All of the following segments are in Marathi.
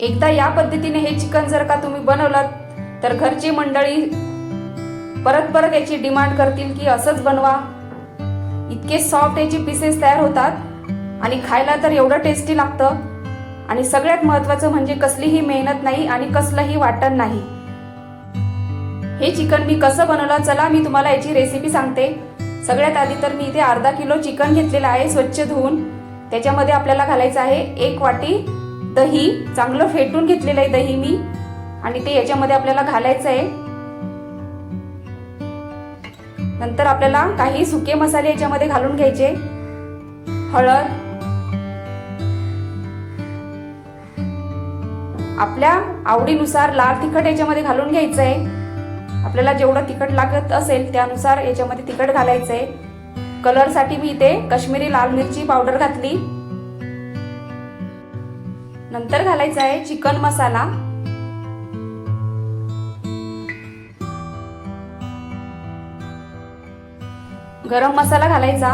एकदा या पद्धतीने हे चिकन जर का तुम्ही बनवलं तर घरची मंडळी परत परत याची डिमांड करतील की असंच बनवा. इतके सॉफ्ट याची पीसेस तयार होतात आणि खायला तर एवढं टेस्टी लागतं. आणि सगळ्यात महत्त्वाचं म्हणजे कसलीही मेहनत नाही आणि कसलंही वाटण नाही. हे चिकन मी कसं बनवलं चला मी तुम्हाला याची रेसिपी सांगते. सगळ्यात आधी तर मी इथे अर्धा किलो चिकन घेतलेलं आहे स्वच्छ धुवून. त्याच्यामध्ये आपल्याला घालायचं आहे एक वाटी दही चांगलं फेटून घेतलेलं आहे दही मी. आणि ते याच्यामध्ये आपल्याला घालायचं आहे. नंतर आपल्याला काही सुके मसाले याच्यामध्ये घालून घ्यायचे. हळद. आपल्या आवडीनुसार लाल तिखट याच्यामध्ये घालून घ्यायचं आहे आपल्याला जेवढं तिखट लागत असेल त्यानुसार याच्यामध्ये तिखट घालायचं आहे कलरसाठी मी इथे काश्मीरी लाल मिरची पावडर घातली. नंतर घालायचा आहे चिकन मसाला. गरम मसाला घालायचा.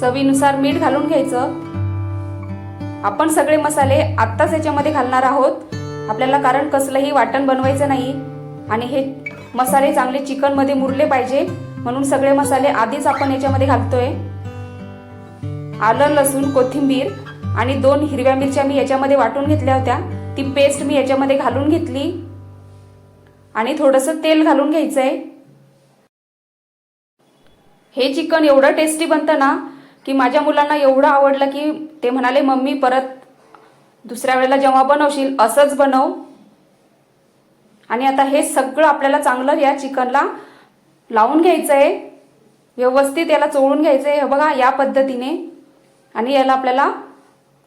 चवीनुसार मीठ घालून घ्यायचं. आपण सगळे मसाले आत्ताच याच्यामध्ये घालणार आहोत. आपल्याला कारण कसलंही वाटण बनवायचं नाही. आणि हे मसाले चांगले चिकनमध्ये मुरले पाहिजे. म्हणून सगळे मसाले आधीच आपण याच्यामध्ये घालतोय. आलं लसूण कोथिंबीर आणि दोन हिरव्या मिरच्या मी याच्यामध्ये वाटून घेतल्या होत्या. ती पेस्ट मी याच्यामध्ये घालून घेतली. आणि थोडंसं तेल घालून घ्यायचंय. हे चिकन एवढं टेस्टी बनतं ना की माझ्या मुलांना एवढं आवडलं की ते म्हणाले मम्मी परत दुसऱ्या वेळेला जेव्हा बनवशील असंच बनव. आणि आता हे सगळं आपल्याला चांगलं या चिकनला लावून घ्यायचं आहे व्यवस्थित याला चोळून घ्यायचं आहे हे बघा या पद्धतीने. आणि याला आपल्याला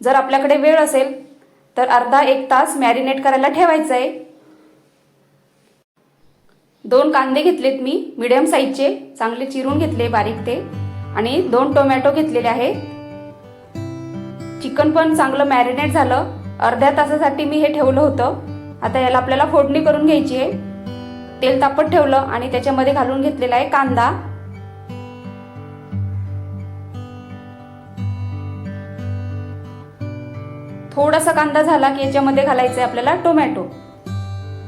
जर आपल्याकडे वेळ असेल तर अर्धा एक तास मॅरिनेट करायला ठेवायचं आहे दोन कांदे घेतलेत मी मिडियम साईजचे चांगले चिरून घेतले बारीक ते. आणि दोन टोमॅटो घेतलेले आहेत चिकन पण चांगलं मॅरिनेट झालं. अर्ध्या तासासाठी मी हे ठेवलं होतं. आता याला आपल्याला फोडणी करून घ्यायची आहे. तेल तापत ठेवलं आणि त्याच्यामध्ये घालून घेतलेला आहे कांदा. थोडासा कांदा झाला की याच्यामध्ये घालायचं आहे आपल्याला टोमॅटो.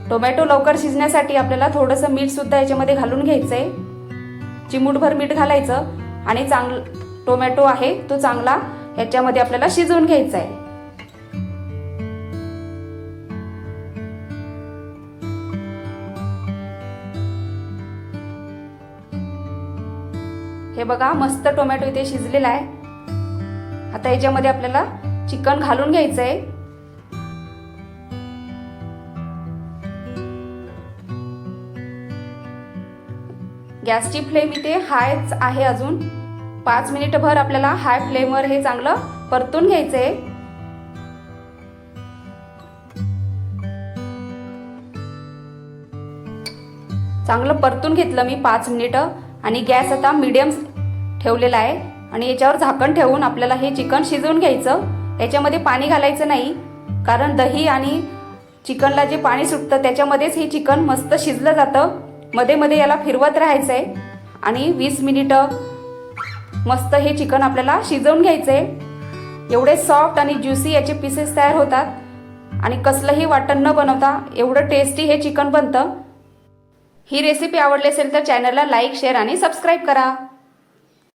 टोमॅटो लवकर शिजण्यासाठी आपल्याला थोडंसं मीठ सुद्धा याच्यामध्ये घालून घ्यायचं आहे चिमूटभर मीठ घालायचं आणि चांगलं टोमॅटो आहे तो चांगला याच्यामध्ये आपल्याला शिजवून घ्यायचा आहे हे बघा मस्त टोमॅटो इथे शिजलेला आहे. आता याच्यामध्ये आपल्याला चिकन घालून घ्यायचं आहे गॅसची फ्लेम इथे हायच आहे अजून. पाच मिनिटभर आपल्याला हाय फ्लेमवर हे चांगलं परतून घ्यायचं आहे चांगलं परतून घेतलं मी पाच मिनिटं. आणि गॅस आता मीडियम ठेवलेला आहे. आणि याच्यावर झाकण ठेवून आपल्याला हे चिकन शिजवून घ्यायचं. याच्यामध्ये पाणी घालायचं नाही. कारण दही आणि चिकनला जे पाणी सुटतं त्याच्यामध्येच हे चिकन मस्त शिजलं जातं. मध्ये मध्ये याला फिरवत राहायचं आहे आणि वीस मिनिटं मस्त हे चिकन आपल्याला शिजवून घ्यायचं आहे एवढे सॉफ्ट आणि ज्युसी याचे पीसेस तयार होतात. आणि कसलंही वाटण न बनवता एवढं टेस्टी हे चिकन बनतं. ही रेसिपी आवडली असेल तर चॅनलला लाईक शेअर आणि सबस्क्राईब करा.